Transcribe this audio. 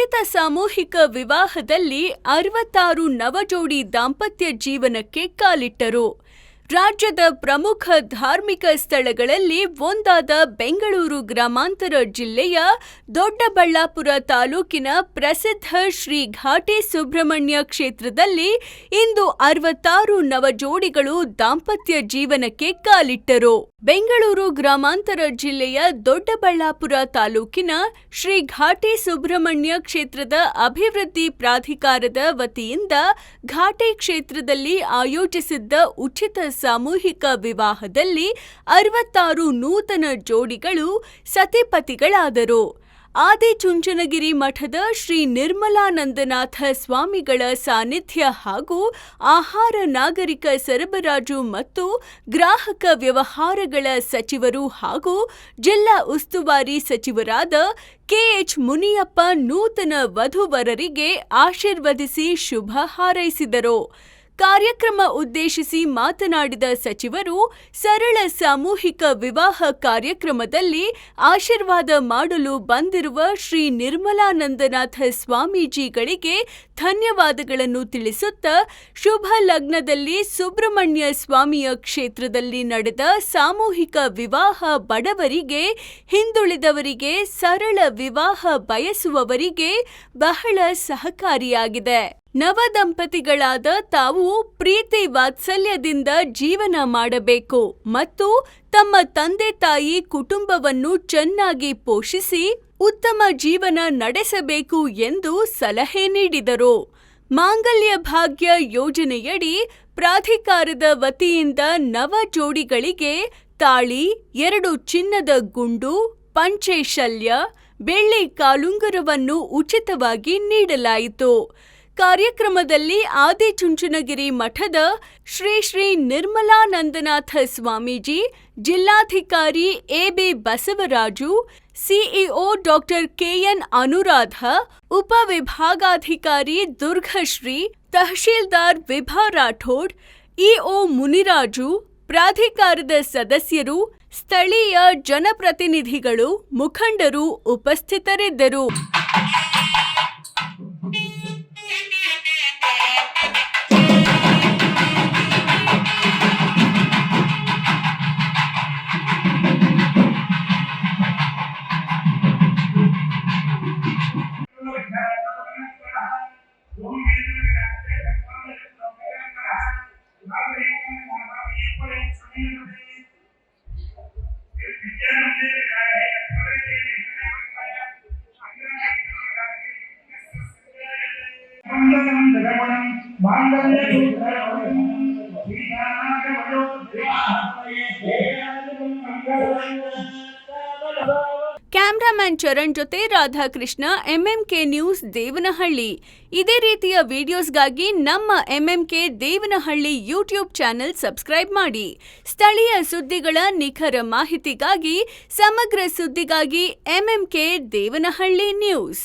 ಉಚಿತ ಸಾಮೂಹಿಕ ವಿವಾಹದಲ್ಲಿ ಅರವತ್ತಾರು ನವಜೋಡಿ ದಾಂಪತ್ಯ ಜೀವನಕ್ಕೆ ಕಾಲಿಟ್ಟರು. ರಾಜ್ಯದ ಪ್ರಮುಖ ಧಾರ್ಮಿಕ ಸ್ಥಳಗಳಲ್ಲಿ ಒಂದಾದ ಬೆಂಗಳೂರು ಗ್ರಾಮಾಂತರ ಜಿಲ್ಲೆಯ ದೊಡ್ಡಬಳ್ಳಾಪುರ ತಾಲೂಕಿನ ಪ್ರಸಿದ್ಧ ಶ್ರೀ ಘಾಟಿ ಸುಬ್ರಹ್ಮಣ್ಯ ಕ್ಷೇತ್ರದಲ್ಲಿ ಇಂದು ಅರವತ್ತಾರು ನವಜೋಡಿಗಳು ದಾಂಪತ್ಯ ಜೀವನಕ್ಕೆ ಕಾಲಿಟ್ಟರು. ಬೆಂಗಳೂರು ಗ್ರಾಮಾಂತರ ಜಿಲ್ಲೆಯ ದೊಡ್ಡಬಳ್ಳಾಪುರ ತಾಲೂಕಿನ ಶ್ರೀ ಘಾಟಿ ಸುಬ್ರಹ್ಮಣ್ಯ ಕ್ಷೇತ್ರದ ಅಭಿವೃದ್ಧಿ ಪ್ರಾಧಿಕಾರದ ವತಿಯಿಂದ ಘಾಟಿ ಕ್ಷೇತ್ರದಲ್ಲಿ ಆಯೋಜಿಸಿದ್ದ ಉಚಿತ ಸಾಮೂಹಿಕ ವಿವಾಹದಲ್ಲಿ ಅರವತ್ತಾರು ನೂತನ ಜೋಡಿಗಳು ಸತಿಪತಿಗಳಾದರು. ಆದಿಚುಂಚನಗಿರಿ ಮಠದ ಶ್ರೀ ನಿರ್ಮಲಾನಂದನಾಥ ಸ್ವಾಮಿಗಳ ಸಾನ್ನಿಧ್ಯ ಹಾಗೂ ಆಹಾರ ನಾಗರಿಕ ಸರಬರಾಜು ಮತ್ತು ಗ್ರಾಹಕ ವ್ಯವಹಾರಗಳ ಸಚಿವರು ಹಾಗೂ ಜಿಲ್ಲಾ ಉಸ್ತುವಾರಿ ಸಚಿವರಾದ ಕೆಎಚ್ ಮುನಿಯಪ್ಪ ನೂತನ ವಧುವರರಿಗೆ ಆಶೀರ್ವದಿಸಿ ಶುಭ ಹಾರೈಸಿದರು. ಕಾರ್ಯಕ್ರಮ ಉದ್ದೇಶಿಸಿ ಮಾತನಾಡಿದ ಸಚಿವರು, ಸರಳ ಸಾಮೂಹಿಕ ವಿವಾಹ ಕಾರ್ಯಕ್ರಮದಲ್ಲಿ ಆಶೀರ್ವಾದ ಮಾಡಲು ಬಂದಿರುವ ಶ್ರೀ ನಿರ್ಮಲಾನಂದನಾಥ ಸ್ವಾಮೀಜಿಗಳಿಗೆ ಧನ್ಯವಾದಗಳನ್ನು ತಿಳಿಸುತ್ತಾ ಶುಭ ಲಗ್ನದಲ್ಲಿ ಸುಬ್ರಹ್ಮಣ್ಯ ಸ್ವಾಮಿಯ ಕ್ಷೇತ್ರದಲ್ಲಿ ನಡೆದ ಸಾಮೂಹಿಕ ವಿವಾಹ ಬಡವರಿಗೆ, ಹಿಂದುಳಿದವರಿಗೆ ಸರಳ ವಿವಾಹ ಬಯಸುವವರಿಗೆ ಬಹಳ ಸಹಕಾರಿಯಾಗಿದೆ. ನವದಂಪತಿಗಳಾದ ತಾವು ಪ್ರೀತಿ ವಾತ್ಸಲ್ಯದಿಂದ ಜೀವನ ಮಾಡಬೇಕು ಮತ್ತು ತಮ್ಮ ತಂದೆ ತಾಯಿ ಕುಟುಂಬವನ್ನು ಚೆನ್ನಾಗಿ ಪೋಷಿಸಿ ಉತ್ತಮ ಜೀವನ ನಡೆಸಬೇಕು ಎಂದು ಸಲಹೆ ನೀಡಿದರು. ಮಾಂಗಲ್ಯ ಭಾಗ್ಯ ಯೋಜನೆಯಡಿ ಪ್ರಾಧಿಕಾರದ ವತಿಯಿಂದ ನವ ಜೋಡಿಗಳಿಗೆ ತಾಳಿ, ಎರಡು ಚಿನ್ನದ ಗುಂಡು, ಪಂಚೆ ಶಲ್ಯ, ಬೆಳ್ಳಿ ಕಾಲುಂಗರವನ್ನು ಉಚಿತವಾಗಿ ನೀಡಲಾಯಿತು. ಕಾರ್ಯಕ್ರಮದಲ್ಲಿ ಆದಿಚುಂಚನಗಿರಿ ಮಠದ ಶ್ರೀ ಶ್ರೀ ನಿರ್ಮಲಾನಂದನಾಥ ಸ್ವಾಮೀಜಿ, ಜಿಲ್ಲಾಧಿಕಾರಿ AB Basavaraju, CEO doctor KN Anuradha ಉಪವಿಭಾಗಾಧಿಕಾರಿ ದುರ್ಗಶ್ರೀ, ತಹಶೀಲ್ದಾರ್ ವಿಭಾ ರಾಠೋಡ್, ಇಒ ಮುನಿರಾಜು, ಪ್ರಾಧಿಕಾರದ ಸದಸ್ಯರು, ಸ್ಥಳೀಯ ಜನಪ್ರತಿನಿಧಿಗಳು, ಮುಖಂಡರು ಉಪಸ್ಥಿತರಿದ್ದರು. ಕ್ಯಾಮ್ರಾಮನ್ ಚರಣ್ ಜೊತೆ ರಾಧಾಕೃಷ್ಣ ಎಂಎಂಕೆ ನ್ಯೂಸ್ ದೇವನಹಳ್ಳಿ. ಇದೇ ರೀತಿಯ ವಿಡಿಯೋಸ್ಗಾಗಿ ನಮ್ಮ MMK Devanahalli YouTube channel subscribe ಮಾಡಿ. ಸ್ಥಳೀಯ ಸುದ್ದಿಗಳ ನಿಖರ ಮಾಹಿತಿಗಾಗಿ, ಸಮಗ್ರ ಸುದ್ದಿಗಾಗಿ ಎಂಎಂಕೆ ದೇವನಹಳ್ಳಿ ನ್ಯೂಸ್